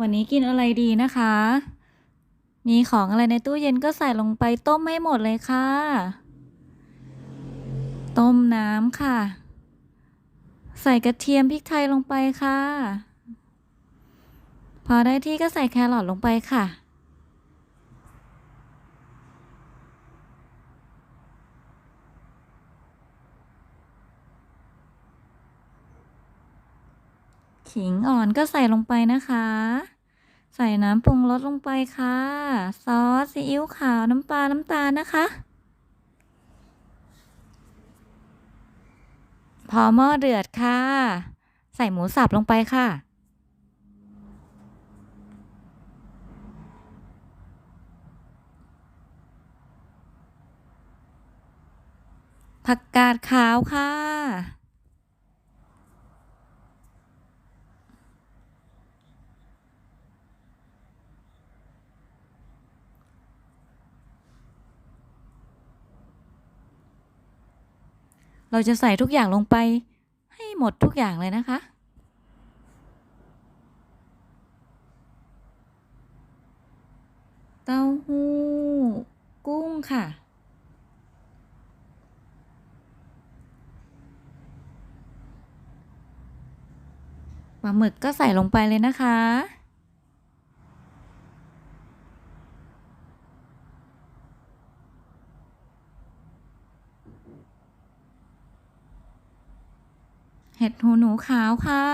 วันนี้กินอะไรดีนะคะ มีของอะไรในตู้เย็นก็ใส่ลงไปต้มให้หมดเลยค่ะ ต้มน้ำค่ะ ใส่กระเทียมพริกไทยลงไปค่ะ พอได้ที่ก็ใส่แครอทลงไปค่ะ ขิงอ่อนก็ใส่ลงไปนะคะ ใส่น้ำปรุงรสลงไปค่ะ ซอสซีอิ๊วขาวน้ำปลาน้ำตาลนะคะ พอหม้อเดือดค่ะ ใส่หมูสับลงไปค่ะผักกาดขาวค่ะ เราจะใส่ทุกอย่างลงไป ให้หมดทุกอย่างเลยนะคะ เต้าหู้กุ้งค่ะ ปลาหมึกก็ใส่ลงไปเลยนะคะ ห็ดหูหนูขาวค่ะ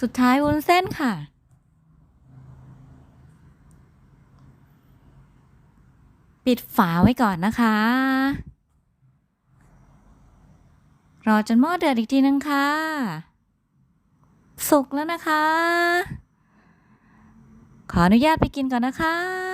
สุดท้ายวุ้นเส้นค่ะ ปิดฝาไว้ก่อนนะคะ รอจนหม้อเดือดอีกทีนึงค่ะ สุกแล้วนะคะ ขออนุญาตไปกินก่อนนะคะ